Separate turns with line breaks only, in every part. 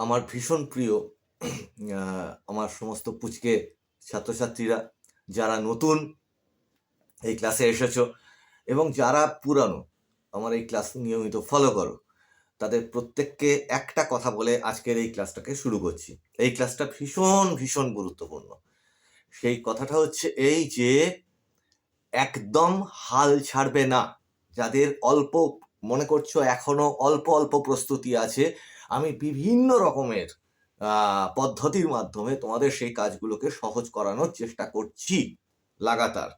আমার ভীষণ প্রিয় আমার সমস্ত পুচকে ছাত্রছাত্রীরা যারা নতুন এই ক্লাসে এসেছ এবং যারা পুরানো আমার এই ক্লাস নিয়মিত ফলো করো, তাদের প্রত্যেককে একটা কথা বলে আজকের এই ক্লাসটাকে শুরু করছি। এই ক্লাসটা ভীষণ ভীষণ গুরুত্বপূর্ণ। সেই কথাটা হচ্ছে এই যে একদম হাল ছাড়বে না, যাদের অল্প মনে করছ এখনও অল্প অল্প প্রস্তুতি আছে আমি বিভিন্ন রকমের পদ্ধতির মাধ্যমে তোমাদের সেই কাজগুলোকে সহজ করানোর চেষ্টা করছি লাগাতার।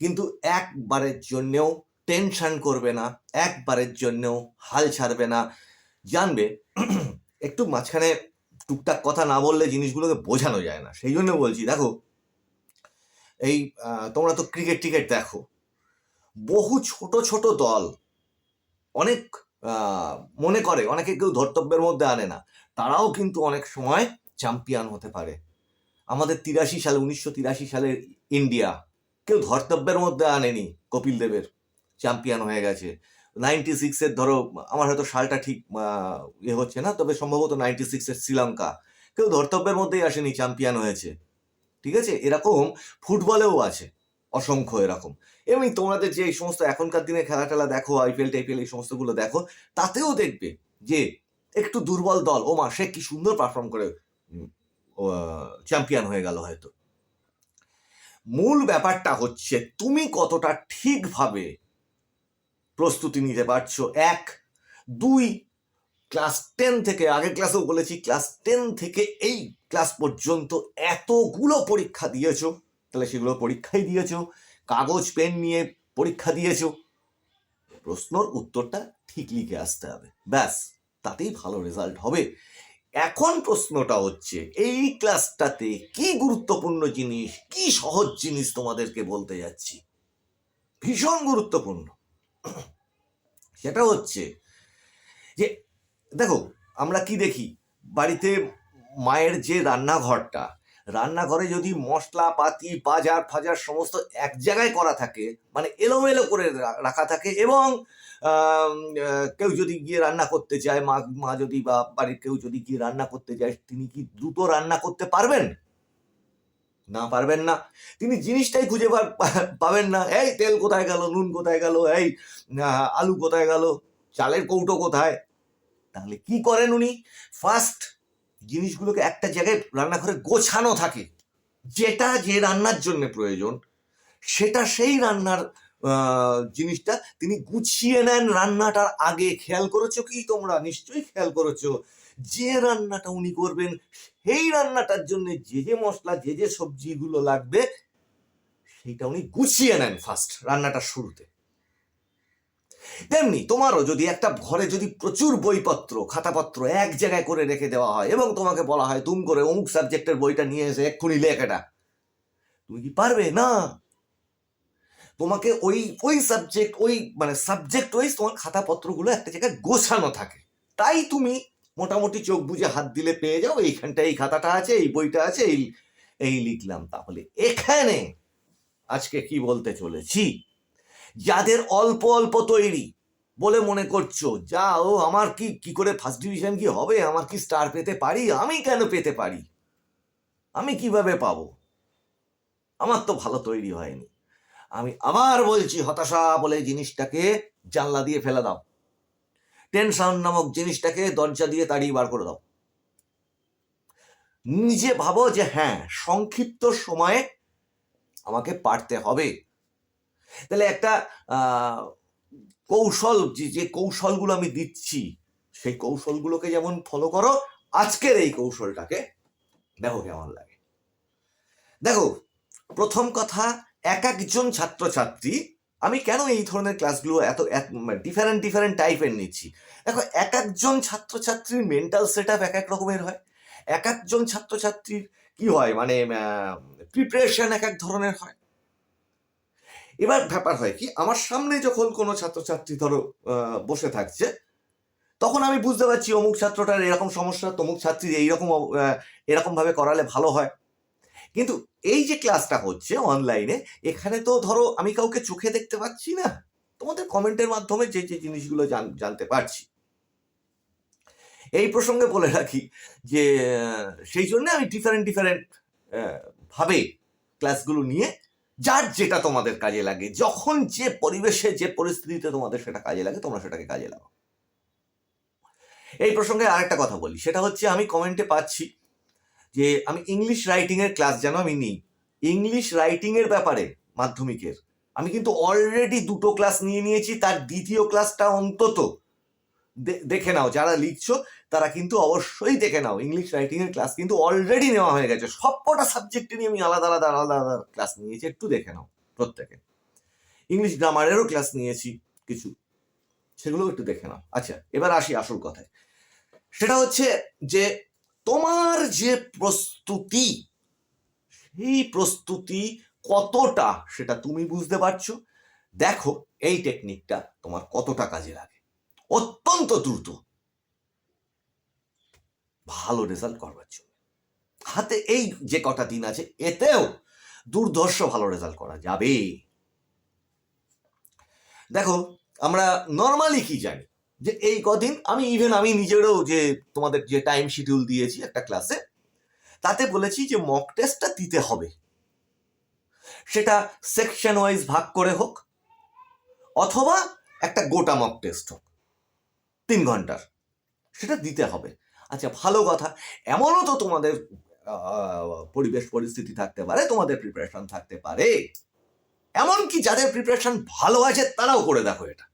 কিন্তু একবারের জন্যেও টেনশন করবে না, একবারের জন্যেও হাল ছাড়বে না। জানবে, একটু মাঝখানে টুকটাক কথা না বললে জিনিসগুলোকে বোঝানো যায় না। সেই জন্য বলছি, দেখো, এই তোমরা তো ক্রিকেট টিকেট দেখো। বহু ছোট ছোট দল, অনেক মনে করে। অনেকে কেউ ধর্তব্যের মধ্যে আনে না। তারাও কিন্তু অনেক সময় চ্যাম্পিয়ন হতে পারে। আমাদের তিরাশি সালে, উনিশশো তিরাশি সালের ইন্ডিয়া কেউ ধর্তব্যের মধ্যে আনেনি কপিল দেবের। চ্যাম্পিয়ন হয়ে গেছে। নাইনটি সিক্সের ধরো, আমার হয়তো সালটা ঠিক ইয়ে হচ্ছে না, তবে সম্ভবত নাইনটি সিক্সের শ্রীলঙ্কা। কেউ ধর্তব্যের মধ্যেই আসেনি চ্যাম্পিয়ন হয়েছে। ঠিক আছে? এরকম ফুটবলেও আছে। অসংখ্য এরকম। এমনি তোমাদের যে এই সমস্ত এখনকার দিনে খেলা টেলা দেখো আইপিএল টাইপিএল এই সমস্তগুলো দেখো, তাতেও দেখবে যে একটু দুর্বল দল ও মা সে কি সুন্দর পারফর্ম করে চ্যাম্পিয়ন হয়ে গেল হয়তো। মূল ব্যাপারটা হচ্ছে, তুমি কতটা ঠিকভাবে প্রস্তুতি নিতে পারছ? এক। দুই ক্লাস টেন থেকে, আগের ক্লাসেও বলেছি ক্লাস টেন থেকে এই ক্লাস পর্যন্ত এতগুলো পরীক্ষা দিয়েছ। তাহলে সেগুলো পরীক্ষাই দিয়েছ, কাগজ, পেন নিয়ে পরীক্ষা দিয়েছ। প্রশ্নর উত্তরটা ঠিক লিখে আসতে হবে। ব্যাস, তাতেই ভালো রেজাল্ট হবে। এখন প্রশ্নটা হচ্ছে, এই ক্লাসটাতে কি গুরুত্বপূর্ণ জিনিস, কি সহজ জিনিস তোমাদেরকে বলতে যাচ্ছি? ভীষণ গুরুত্বপূর্ণ। সেটা হচ্ছে যে, দেখো, আমরা কি দেখি? বাড়িতে মায়ের যে রান্নাঘরটা রান্নাঘরে যদি মশলা, পাতি, বাজার, ফাজার সমস্ত এক জায়গায় করা থাকে মানে এলোমেলো করে রাখা থাকে এবং কেউ যদি গিয়ে রান্না করতে চায়, মা মা যদি বা বাড়ির কেউ যদি গিয়ে রান্না করতে যায়, তিনি কি দ্রুত রান্না করতে পারবেন? না পারবেন না। তিনি জিনিসটাই খুঁজে পাবেন না। এই তেল কোথায় গেল, নুন কোথায় গেল, এই আলু কোথায় গেল, চালের কৌটো কোথায়? তাহলে কি করেন উনি? ফার্স্ট জিনিসগুলোকে একটা জায়গায় রান্নাঘরে গোছানো থাকে, যেটা যে রান্নার জন্য প্রয়োজন, সেটা সেই রান্নার জিনিসটা তিনি গুছিয়ে নেন রান্নাটার আগে। খেয়াল করেছ কি তোমরা? নিশ্চয়ই খেয়াল করেছ। যে রান্নাটা উনি করবেন, সেই রান্নাটার জন্য যে যে মশলা, যে যে সবজিগুলো লাগবে, সেইটা উনি গুছিয়ে নেন ফার্স্ট রান্নাটার শুরুতে। তেমনি তোমারও যদি একটা ঘরে যদি প্রচুর বইপত্র, খাতাপত্র এক জায়গায় করে রেখে দেওয়া হয় এবং তোমাকে বলা হয়, তুম করে অমুক সাবজেক্টের বইটা নিয়ে এসে এক্ষুনি লেখ এটা। তুমি কি পারবে? না। তোমাকে ওই ওই সাবজেক্ট ওই মানে সাবজেক্ট ওয়াইজ তোমার খাতাপত্রগুলো একটা জায়গায় গোছানো থাকে। তাই তুমি মোটামুটি চোখ বুজে হাত দিলে পেয়ে যাও এইখানটা এই খাতাটা আছে, এই বইটা আছে, এই এই লিখলাম। তাহলে এখানে আজকে কি বলতে চলেছি? যাদের অল্প অল্প তৈরি বলে মনে করছ, যা, ও, আমার কি কি করে ফার্স্ট ডিভিশন কি হবে? আমার কি স্টার পেতে পারি? আমি কেন পেতে পারি? আমি কীভাবে পাবো? আমার তো ভালো তৈরি হয়নি। আমি আবার বলছি, হতাশা বলে জিনিসটাকে জানলা দিয়ে ফেলে দাও। টেনশন নামক জিনিসটাকে দরজা দিয়ে তাড়িয়ে বার করে দাও। নিজে ভাবো যে হ্যাঁ সংক্ষিপ্ত সময়ে আমাকে পারতে হবে। তাহলে একটা কৌশল যে কৌশলগুলো আমি দিচ্ছি, সেই কৌশলগুলোকে যেমন ফলো করো, আজকের এই কৌশলটাকে দেখো কেমন লাগে? দেখো, প্রথম কথা, এক একজন ছাত্রছাত্রী, আমি কেন এই ধরনের ক্লাসগুলো এত ডিফারেন্ট ডিফারেন্ট টাইপের নিচ্ছি? দেখো, এক একজন ছাত্রছাত্রীর মেন্টাল সেট আপ এক এক রকমের হয়। এক একজন ছাত্রছাত্রীর কি হয় মানে প্রিপারেশন এক এক ধরনের হয়। এবার ব্যাপার হয় কি আমার সামনে যখন কোনো ছাত্রছাত্রী ধরো বসে থাকছে তখন আমি বুঝতে পারছি অমুক ছাত্রটার এরকম সমস্যা তমুক ছাত্রীর এইরকম অব- আহ, এরকম ভাবে করালে ভালো হয়। কিন্তু এই যে ক্লাসটা হচ্ছে অনলাইনে এখানে তো ধরো আমি কাউকে চোখে দেখতে পাচ্ছি না তোমাদের কমেন্টের মাধ্যমে যে যে জিনিসগুলো জান- জানতে পারছি। এই প্রসঙ্গে বলে রাখি যে সেই জন্য আমি ডিফারেন্ট ডিফারেন্ট ভাবে ক্লাসগুলো নিয়ে যার যেটা তোমাদের কাজে লাগে, যখন যে পরিবেশে, যে পরিস্থিতিতে তোমাদের সেটা কাজে লাগে, তোমরা সেটাকে কাজে লাগাও। এই প্রসঙ্গে আরেকটা কথা বলি, সেটা হচ্ছে আমি কমেন্টে পাচ্ছি যে আমি ইংলিশ রাইটিং এর ক্লাস যেন আমি নিই ইংলিশ রাইটিং এর ব্যাপারে মাধ্যমিকের, আমি কিন্তু অলরেডি দুটো ক্লাস নিয়ে নিয়েছি, তার দ্বিতীয় ক্লাসটা অন্তত দেখে নাও, যারা লিখছো তারা কিন্তু অবশ্যই দেখে নাও। ইংলিশ রাইটিং এর ক্লাস কিন্তু অলরেডি নেওয়া হয়ে গেছে। সবকটা সাবজেক্টে নিয়ে আমি আলাদা আলাদা আলাদা আলাদা ক্লাস নিয়েছি। একটু দেখে নাও প্রত্যেকে। ইংলিশ গ্রামারেরও ক্লাস নিয়েছি কিছু। সেগুলো একটু দেখে নাও। আচ্ছা এবার আসি আসল কথায়। সেটা হচ্ছে যে, তোমার যে প্রস্তুতি, সেই প্রস্তুতি কতটা সেটা তুমি বুঝতে পারছ? দেখো, এই টেকনিকটা তোমার কতটা কাজে লাগে। অত্যন্ত দ্রুত। ভালো রেজাল্ট করবার জন্য। হাতে এই যে কটা দিন আছে, এতেও দুর্ধর্ষ ভালো রেজাল্ট করা যাবে। দেখো, আমরা নর্মালি কি জানি? যে এই কদিন আমি ইভেন আমি নিজেরও যে তোমাদের যে টাইম শিডিউল দিয়েছি একটা ক্লাসে তাতে বলেছি যে মক টেস্টটা দিতে হবে। সেটা সেকশন ওয়াইজ ভাগ করে হোক, অথবা একটা গোটা মক টেস্ট হোক, তিন ঘণ্টার, সেটা দিতে হবে। আচ্ছা ভালো কথা। এমনও তো তোমাদের পরিবেশ পরিস্থিতি থাকতে পারে, তোমাদের প্রিপারেশন থাকতে পারে। এমনকি যাদের প্রিপারেশন ভালো আছে, তারাও করে দেখো এটা।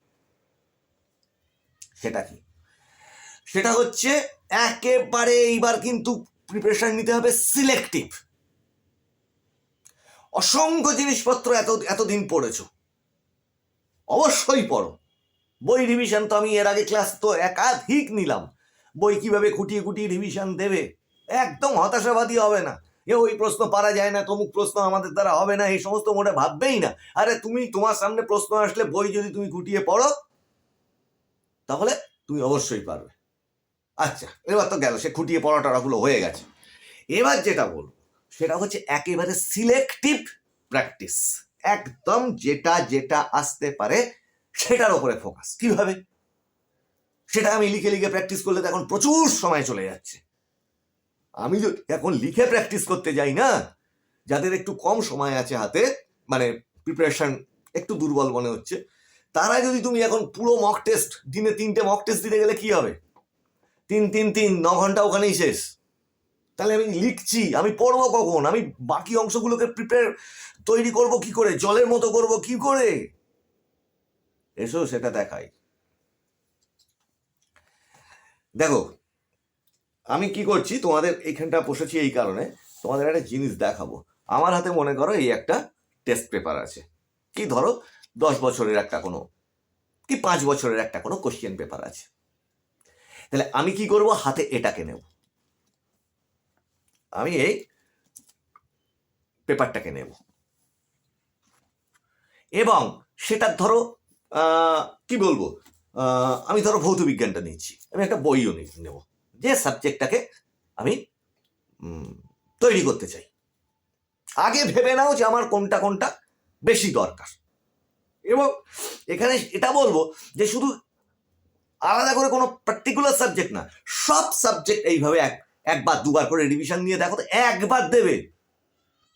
সেটা কি? সেটা হচ্ছে একেবারে এইবার কিন্তু প্রিপারেশন নিতে হবে সিলেক্টিভ অসংখ্য জিনিসপত্র এত, এতদিন পড়েছো। অবশ্যই পড়ো। বই রিভিশন তো আমি এর আগে ক্লাস তো একাধিক নিলাম। বই কীভাবে খুঁটিয়ে খুঁটিয়ে রিভিশন দেবে? একদম হতাশাবাদী হবে না। এ ওই প্রশ্ন পারা যায় না, তমুক প্রশ্ন আমাদের দ্বারা হবে না, এই সমস্ত মোটে ভাববেই না। আরে তুমি তোমার সামনে প্রশ্ন আসলে বই যদি তুমি খুঁটিয়ে পড়ো, তাহলে তুমি অবশ্যই পারবে। আচ্ছা এবার তো গেল, সে খুঁটিয়ে পড়াটাগুলো হয়ে গেছে। এবার যেটা বলব, সেটা হচ্ছে একেবারে সিলেক্টিভ প্র্যাকটিস একদম যেটা যেটা আসতে পারে, সেটার উপরে ফোকাস কীভাবে? সেটা আমি লিখে লিখে প্র্যাকটিস করলে তো এখন প্রচুর সময় চলে যাচ্ছে। আমি যদি এখন লিখে প্র্যাকটিস করতে যাই না, যাদের একটু কম সময় আছে হাতে মানে প্রিপারেশন একটু দুর্বল মনে হচ্ছে, তারা যদি তুমি এখন পুরো মক টেস্ট দিনে তিনটে মক টেস্ট দিতে গেলে কি হবে? তিন তিন তিন, ন ঘণ্টা ওখানেই শেষ। তাহলে আমি লিখছি, আমি পড়ব কখন? আমি বাকি অংশগুলোকে প্রিপেয়ার তৈরি করব কি করে? জলের মতো করব কি করে? এসো সেটা দেখাই। দেখো, আমি কি করছি, তোমাদের এইখানটা বসেছি এই কারণে তোমাদের একটা জিনিস দেখাবো। আমার হাতে মনে করো এই একটা টেস্ট পেপার আছে। কি ধরো, দশ বছরের একটা কোনো, কি পাঁচ বছরের একটা কোনো কোশ্চেন পেপার আছে। তাহলে আমি কি করব, হাতে এটাকে নেব। আমি এই পেপারটাকে নেব। এবং সেটা ধরো কি বলব আমি ধরো ভৌত বিজ্ঞানটা নিচ্ছি আমি একটা বইও নেব। যে সাবজেক্টটাকে আমি তৈরি করতে চাই। আগে ভেবে নাও যে আমার কোনটা কোনটা বেশি দরকার। এবং এখানে এটা বলব যে শুধু আলাদা করে কোনো পার্টিকুলার সাবজেক্ট না, সব সাবজেক্ট এইভাবে এক একবার, দুবার করে রিভিশন নিয়ে দেখো তো একবার দেবে।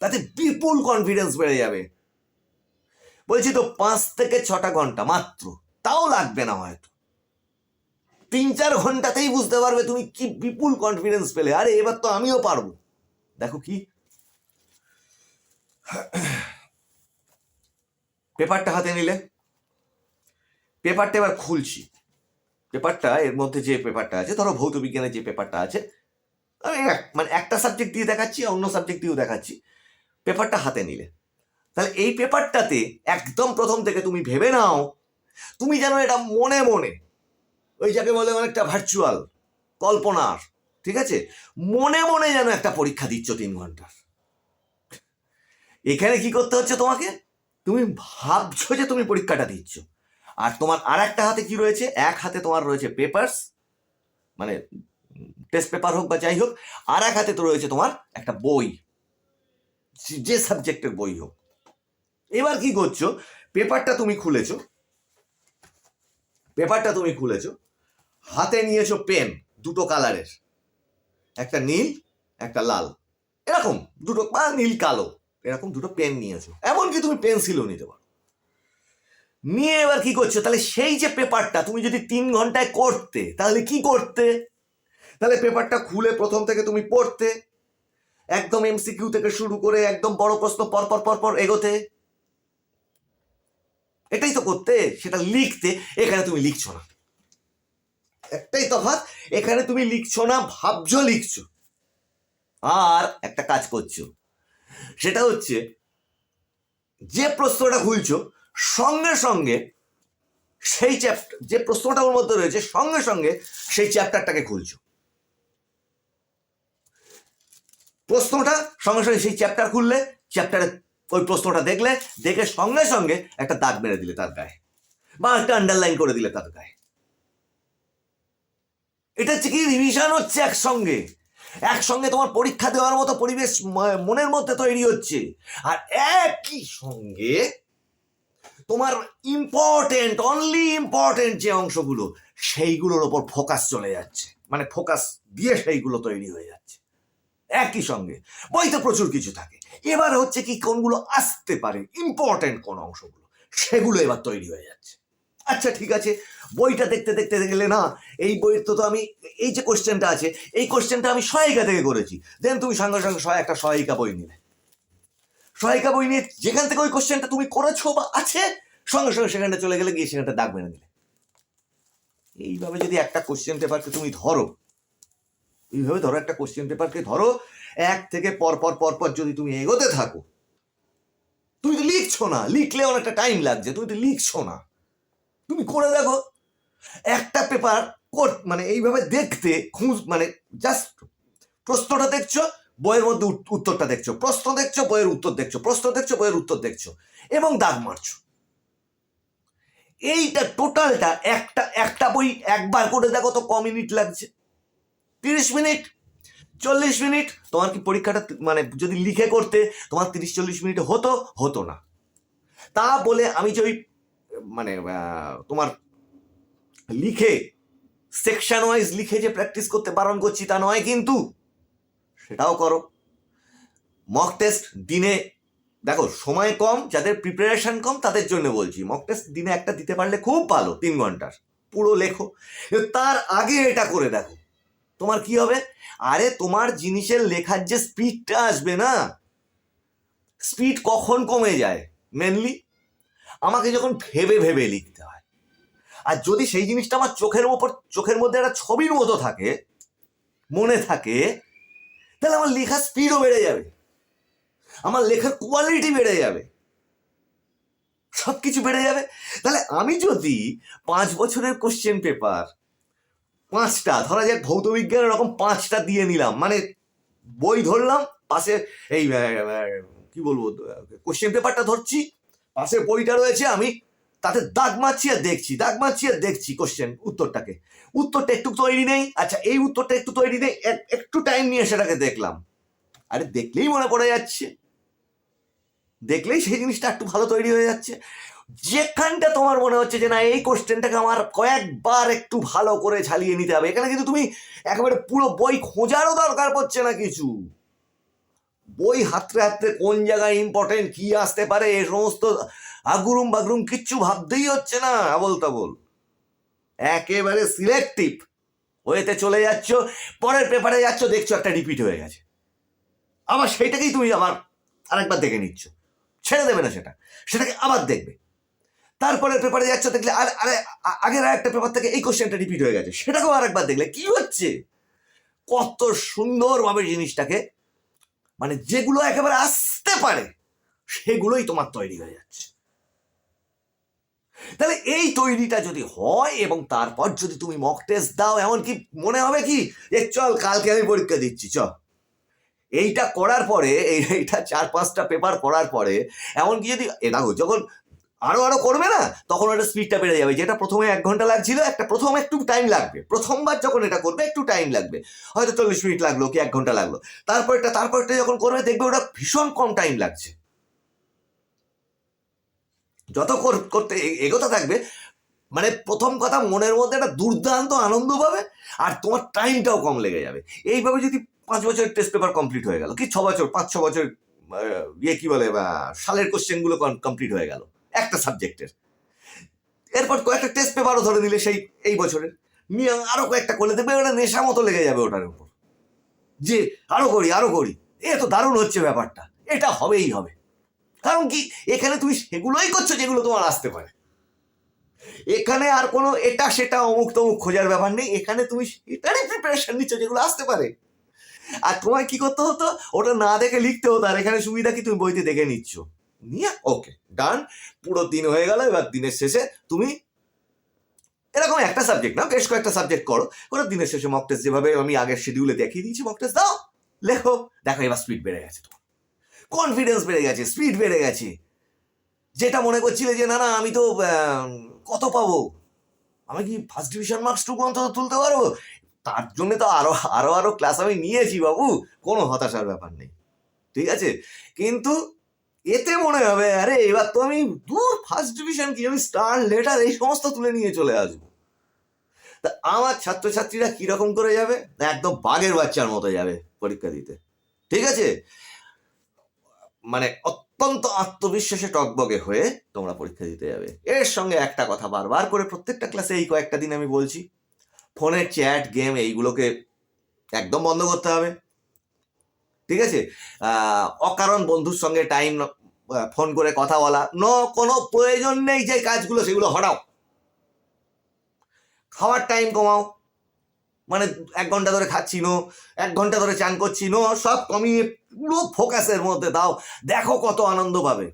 তাতে বিপুল কনফিডেন্স বেড়ে যাবে। বলছি তো পাঁচ থেকে ছটা ঘণ্টা মাত্র। তাও লাগবে না হয়তো। তিন চার ঘন্টাতেই বুঝতে পারবে তুমি কি বিপুল কনফিডেন্স পেলে। আরে, এবার তো আমিও পারব। দেখো কি। পেপারটা হাতে নিলে। পেপারটা এবার খুলছি। পেপারটা, এর মধ্যে যে পেপারটা আছে, ধরো ভৌত বিজ্ঞানের যে পেপারটা আছে, আমি মানে একটা সাবজেক্ট দিয়ে দেখাচ্ছি অন্য সাবজেক্ট দিয়েও দেখাচ্ছি। পেপারটা হাতে নিলে। তাহলে এই পেপারটাতে একদম প্রথম থেকে তুমি ভেবে নাও তুমি যেন এটা মনে মনে, ওই যাকে বলে অনেকটা ভার্চুয়াল কল্পনার, ঠিক আছে? মনে মনে যেন একটা পরীক্ষা দিচ্ছ তিন ঘণ্টার। এখানে কি করতে হচ্ছে তোমাকে? তুমি ভাবছ যে তুমি পরীক্ষাটা দিচ্ছ। আর তোমার আর একটা হাতে কি রয়েছে? এক হাতে তোমার রয়েছে পেপার্স মানে টেস্ট পেপার হোক বা যাই হোক আর এক হাতে তো রয়েছে তোমার একটা বই, যে- যে সাবজেক্টের বই হোক। এবার কি করছ? পেপারটা তুমি খুলেছো পেপারটা তুমি খুলেছো, হাতে নিয়েছো পেন, দুটো কালারের। একটা নীল, একটা লাল। এরকম দুটো, বা নীল, কালো, এরকম দুটো পেন নিয়েছো। এমনকি তুমি পেন্সিলও নিতে পারো। নিয়ে এবার কি করছ? তাহলে সেই যে পেপারটা তুমি যদি তিন ঘন্টায় করতে, তাহলে কি করতে? তাহলে পেপারটা খুলে প্রথম থেকে তুমি পড়তে, একদম এমসিকিউ থেকে শুরু করে একদম বড় প্রশ্ন পর পর পর পর এগোতে। এটাই তো করতে, সেটা লিখতে এখানে তুমি লিখছো না। একটাই তফাৎ, এখানে তুমি লিখছো না, ভাবছ লিখছো। আর একটা কাজ করছ, সেটা হচ্ছে যে প্রশ্নটা খুলছো, সঙ্গে সঙ্গে সেই চ্যাপ্টার যে প্রশ্নটা ওর মধ্যে রয়েছে, সঙ্গে সঙ্গে সেই চ্যাপ্টারটাকে খুলছো। প্রশ্নটা সঙ্গে সঙ্গে সেই চ্যাপ্টার খুললে চ্যাপ্টারে ওই প্রশ্নটা দেখলে, দেখে সঙ্গে সঙ্গে একটা দাগ মেরে দিলে তার গায়ে। বা একটা আন্ডারলাইন করে দিলে তার গায়ে। এটা হচ্ছে কি? রিভিশন হচ্ছে একসঙ্গে। একসঙ্গে তোমার পরীক্ষা দেওয়ার মতো পরিবেশ মনের মধ্যে তৈরি হচ্ছে। আর একই সঙ্গে তোমার ইম্পর্টেন্ট অনলি ইম্পর্টেন্ট যে অংশগুলো, সেইগুলোর ওপর ফোকাস চলে যাচ্ছে। মানে ফোকাস দিয়ে সেইগুলো তৈরি হয়ে যাচ্ছে। একই সঙ্গে। বইতে প্রচুর কিছু থাকে। এবার হচ্ছে কি কোনগুলো আসতে পারে ইম্পর্টেন্ট কোন অংশগুলো, সেগুলো এবার তৈরি হয়ে যাচ্ছে। আচ্ছা ঠিক আছে। বইটা দেখতে দেখতে গেলে না, এই বইয়ের তো তো আমি, এই যে কোশ্চেনটা আছে, এই কোশ্চেনটা আমি সহায়িকা থেকে করেছি। দেন তুমি সঙ্গে সঙ্গে সহায়, একটা সহায়িকা বই নিলে। সহায়িকা বই নিয়ে যেখান থেকে ওই কোশ্চেনটা তুমি করেছ বা আছে, সঙ্গে সঙ্গে সেখানটা চলে গেলে গিয়ে সেখানটা দাগ মেনে দিলে। এইভাবে যদি একটা কোশ্চেন পেপারকে তুমি ধরো এইভাবে ধরো একটা কোশ্চেন পেপারকে ধরো, এক থেকে পর পর পর পর যদি তুমি এগোতে থাকো, তুমি তো লিখছো না, লিখলে অনেকটা টাইম লাগছে, তুমি তো লিখছো না। তুমি করে দেখো, একটা পেপার মানে এইভাবে দেখতে খুঁজ মানে জাস্ট প্রশ্নটা দেখছ, বইয়ের মধ্যে উত্তরটা দেখছ, প্রশ্ন দেখছ, বইয়ের উত্তর দেখছ, প্রশ্ন দেখছ, বইয়ের উত্তর দেখছ, এবং দাগ মারছো। এইটা টোটালটা একটা একটা বই একবার করে দেখো তো ক মিনিট লাগছে। তিরিশ মিনিট, চল্লিশ মিনিট। তোমার কি পরীক্ষাটা মানে যদি লিখে করতে তোমার তিরিশ, চল্লিশ মিনিট হতো? হতো না। তা বলে আমি যে ওই মানে তোমার লিখে সেকশন ওয়াইজ লিখে যে প্র্যাকটিস করতে বারণ করছি তা নয় কিন্তু সেটাও করো। মক টেস্ট দিনে, দেখো, সময় কম, যাদের প্রিপারেশন কম, তাদের জন্য বলছি। মক টেস্ট দিনে একটা দিতে পারলে খুব ভালো, তিন ঘণ্টার। পুরো লেখো। তার আগে এটা করে দেখো। তোমার কি হবে? আরে তোমার জিনিসের লেখার যে স্পিডটা আসবে না স্পিড কখন কমে যায়? মেনলি আমাকে যখন ভেবে ভেবে লিখতে হয়। আর যদি সেই জিনিসটা আমার চোখের ওপর, চোখের মধ্যে একটা ছবির মতো থাকে, মনে থাকে, তাহলে আমার লেখার স্পিডও বেড়ে যাবে। আমার লেখার কোয়ালিটি বেড়ে যাবে। সব কিছু বেড়ে যাবে। তাহলে আমি যদি পাঁচ বছরের কোশ্চেন পেপার পাঁচটা, ধরা যাক ভৌত বিজ্ঞান এরকম পাঁচটা দিয়ে নিলাম। মানে বই ধরলাম, পাশে এই কি বলব কোশ্চেন পেপারটা ধরছি, পাশে বইটা রয়েছে, আমি তাতে দাগ মারছি আর দেখছি, দাগ মারছি আর দেখছি কোশ্চেন উত্তরটাকে। উত্তরটা একটু তৈরি নেই আচ্ছা এই উত্তরটা একটু তৈরি নেই একটু টাইম নিয়ে সেটাকে দেখলাম। আরে দেখলেই মনে পড়ে যাচ্ছে। দেখলেই সেই জিনিসটা একটু ভালো তৈরি হয়ে যাচ্ছে। যেখানটা তোমার মনে হচ্ছে যে না, এই কোশ্চেনটাকে আমার কয়েকবার একটু ভালো করে ঝালিয়ে নিতে হবে। এখানে কিন্তু তুমি একেবারে পুরো বই খোঁজারও দরকার পড়ছে না কিছু। বই হাতরে হাতরে কোন জায়গায় ইম্পর্টেন্ট কি আসতে পারে, এ সমস্ত আগুরুম বাগরুম কিচ্ছু ভাবতেই হচ্ছে না, আবল তাবল। একেবারে সিলেক্টিভ ওয়েতে চলে যাচ্ছ, পরের পেপারে যাচ্ছ, দেখছ একটা রিপিট হয়ে গেছে। আবার সেইটাকেই তুমি আবার আরেকবার দেখে নিচ্ছ। ছেড়ে দেবে না সেটা। সেটাকে আবার দেখবে। তারপরে পেপারে যাচ্ছ, দেখলে আর, আরে আগের আর একটা পেপার থেকে এই কোশ্চেনটা রিপিট হয়ে গেছে। সেটাকেও আরেকবার দেখলে, কি হচ্ছে? কত সুন্দরভাবে জিনিসটাকে মানে যেগুলো একেবারে আসতে পারে, সেগুলোই তোমার তৈরি হয়ে যাচ্ছে। তাহলে এই তৈরিটা যদি হয় এবং তারপর যদি তুমি মক টেস্ট দাও এমনকি মনে হবে কি? যে চল, কালকে আমি পরীক্ষা দিচ্ছি, চ। এইটা করার পরে, এই, এইটা চার, পাঁচটা পেপার করার পরে এমনকি যদি এটা যখন আরও আরও করবে না? তখন ওটা স্পিডটা বেড়ে যাবে। যেটা প্রথমে এক ঘণ্টা লাগছিল, একটা প্রথম একটু টাইম লাগবে। প্রথমবার যখন এটা করবে, একটু টাইম লাগবে। হয়তো চল্লিশ মিনিট লাগল কি এক ঘণ্টা লাগল। তারপরটা তারপরটা যখন করবে, দেখবে ওটা ভীষণ কম টাইম লাগছে। যত কর- করতে এগোতে থাকবে মানে প্রথম কথা মনের মধ্যে একটা দুর্দান্ত আনন্দ পাবে, আর তোমার টাইমটাও কম লেগে যাবে। এইভাবে যদি পাঁচ বছরের টেস্ট পেপার কমপ্লিট হয়ে গেল, কি ছ বছর, পাঁচ, ছ বছর ইয়ে কি বলে সালের কোশ্চেনগুলো কমপ্লিট হয়ে গেল। একটা সাবজেক্টের এরপর কয়েকটা টেস্ট পেপারও ধরে নিলে সেই, এই বছরের। নিয়ে আরও কয়েকটা করলে দেখবে ওটা নেশা মতো লেগে যাবে ওটার উপর। যে আরও করি আরও করি। এ তো দারুণ হচ্ছে ব্যাপারটা। এটা হবেই হবে। কারণ কি? এখানে তুমি সেগুলোই করছ যেগুলো তোমার আসতে পারে। এখানে আর কোনো এটা, সেটা, অমুক তমুক খোঁজার ব্যাপার নেই। এখানে তুমি সেটারই প্রিপারেশন নিচ্ছ যেগুলো আসতে পারে। আর তোমায় কি করতে হতো? ওটা না দেখে লিখতে হতো। আর এখানে সুবিধা কি? তুমি বইতে দেখে নিচ্ছ। নিয়ে ওকে ডান পুরো দিন হয়ে গেল, এবার দিনের শেষে তুমি এরকম একটা সাবজেক্ট না বেশ কয়েকটা সাবজেক্ট করো, করে দিনের শেষে মক টেস্ট যেভাবে আমি আগের শিডিউলে দেখিয়ে দিয়েছি মক টেস্ট দাও, লেখো, দেখো এবার স্পিড বেড়ে গেছে তোমার। কনফিডেন্স বেড়ে গেছে স্পিড বেড়ে গেছে। যেটা মনে করছিলে যে, না না, আমি তো কত পাবো? আমি কি ফার্স্ট ডিভিশন মার্কস টুকু অন্তত তুলতে পারব? তার জন্য তো আরও আরও আরও ক্লাস আমি নিয়েছি বাবু, কোনো হতাশার ব্যাপার নেই। ঠিক আছে? কিন্তু এতে মনে হবে, আরে এবার তো আমি দূর ফার্স্ট ডিভিশন কি আমি স্টার লেটার এই সমস্ত তুলে নিয়ে চলে আসব। তা আমার ছাত্রছাত্রীরা কীরকম করে যাবে? একদম বাঘের বাচ্চার মতো যাবে পরীক্ষা দিতে। ঠিক আছে? মানে অত্যন্ত আত্মবিশ্বাসে টকবগে হয়ে তোমরা পরীক্ষা দিতে যাবে। এর সঙ্গে একটা কথা বারবার করে প্রত্যেকটা ক্লাসে এই কয়েকটা দিন আমি বলছি ফোনের চ্যাট গেম এইগুলোকে একদম বন্ধ করতে হবে। ঠিক আছে? অকারণ বন্ধুর সঙ্গে টাইম ফোন করে কথা বলা। ন কোনো প্রয়োজন নেই যে কাজগুলো, সেগুলো হটাও। খাওয়ার টাইম কমাও। মানে এক ঘণ্টা ধরে খাচ্ছি নো এক ঘণ্টা ধরে চান করছি নো সব কমিয়ে পুরো ফোকাসের মধ্যে দাও। দেখো কত আনন্দ পাবে।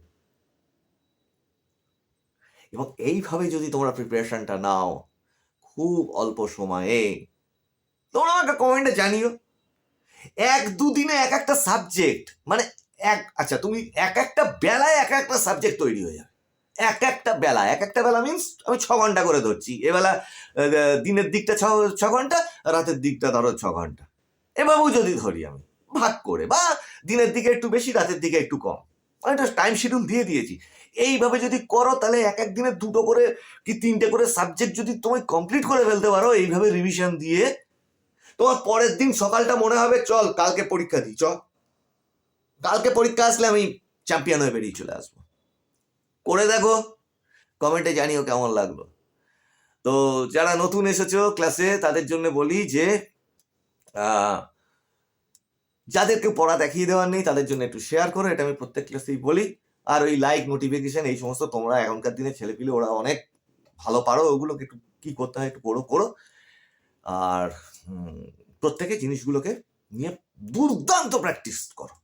এবং এইভাবে যদি তোমরা প্রিপারেশনটা নাও, খুব অল্প সময়ে তোমরা আমাকে কমেন্টে জানিও। এক দুদিনে এক একটা সাবজেক্ট মানে এক আচ্ছা তুমি এক একটা বেলায় এক একটা সাবজেক্ট তৈরি হয়ে যাবে। এক একটা বেলা এক একটা বেলা মিন্স আমি ছ ঘণ্টা করে ধরছি। এবেলা দিনের দিকটা ছ ছ ঘণ্টা, রাতের দিকটা ধরো ছ ঘণ্টা। এভাবেও যদি ধরি আমি, ভাগ করে, বা দিনের দিকে একটু বেশি, রাতের দিকে একটু কম। আমি একটা টাইম শিডিউল দিয়ে দিয়েছি। এইভাবে যদি করো, তাহলে এক এক দিনে দুটো করে কি তিনটে করে সাবজেক্ট যদি তুমি কমপ্লিট করে ফেলতে পারো, এইভাবে রিভিশন দিয়ে তোমার পরের দিন সকালটা মনে হবে, চল, কালকে পরীক্ষা দিই, চল। কালকে পরীক্ষা আসলে আমি চ্যাম্পিয়ন হয়ে বেরিয়ে চলে আসব। করে দেখো কমেন্টে জানিও কেমন লাগল। তো যারা নতুন এসেছ ক্লাসে তাদের জন্য বলি যে যাদেরকে পড়া দেখিয়ে দেওয়ার নেই, তাদের জন্য একটু শেয়ার করো, এটা আমি প্রত্যেক ক্লাসেই বলি। আর ওই লাইক নোটিফিকেশন এই সমস্ত তোমরা এখনকার দিনে ছেলেপিলে, ওরা অনেক ভালো পারো, ওগুলোকে একটু কি করতে হয় একটু করো করো। আর প্রত্যেকে জিনিসগুলোকে নিয়ে দুর্দান্ত প্র্যাকটিস করো।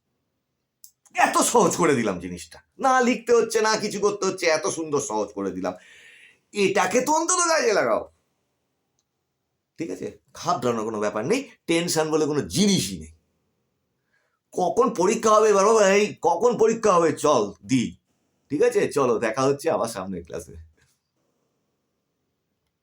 এত সহজ করে দিলাম জিনিসটা। না লিখতে হচ্ছে, না কিছু করতে হচ্ছে, এত সুন্দর সহজ করে দিলাম। এটাকে তো অন্তত কাজে লাগাও। ঠিক আছে? ঘাবড়ানোর কোনো ব্যাপার নেই টেনশন বলে কোনো জিনিসই নেই। কখন পরীক্ষা হবে বারো এই কখন পরীক্ষা হবে? চল, দি। ঠিক আছে? চলো, দেখা হচ্ছে আবার সামনের ক্লাসে